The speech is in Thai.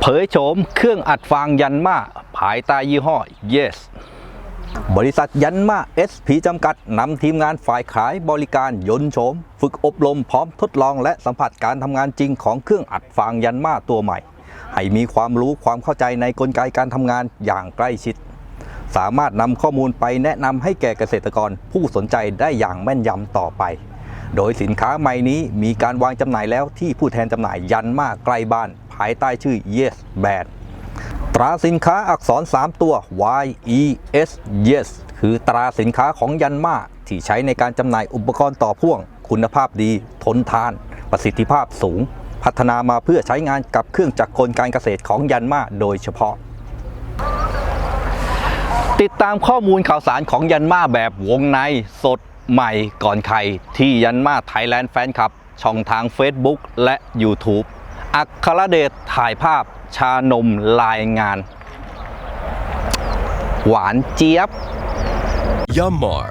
เผยโฉมเครื่องอัดฟางยันมาภายใต้ยี่ห้อ Yes บริษัทยันมา SP จำกัดนำทีมงานฝ่ายขายบริการยนต์โฉม ฝึกอบรมพร้อมทดลองและสัมผัสการทำงานจริงของเครื่องอัดฟางยันมาตัวใหม่ ให้มีความรู้ความเข้าใจในกลไกการทำงานอย่างใกล้ชิด สามารถนำข้อมูลไปแนะนำให้แก่เกษตรกรผู้สนใจได้อย่างแม่นยำต่อไป โดยสินค้าใหม่นี้มีการวางจำหน่ายแล้วที่ผู้แทนจำหน่ายยันมาใกล้บ้าน ภายใต้ชื่อ Yes Band ตราสินค้าอักษร 3 ตัว Y E S Yes คือตราสินค้าของยันมาที่ใช้ในการจำหน่ายอุปกรณ์ต่อพ่วง คุณภาพดี ทนทาน ประสิทธิภาพสูง พัฒนามาเพื่อใช้งานกับเครื่องจักรกลการเกษตรของยันมาโดยเฉพาะ ติดตามข้อมูลข่าวสารของยันมาแบบวงในสดใหม่ก่อนใครที่ยันมาไทยแลนด์แฟนคลับ ช่องทาง Facebook และ YouTube อัครเดชถ่ายภาพชานมลายงาน หวานเจี๊ยบ Yammar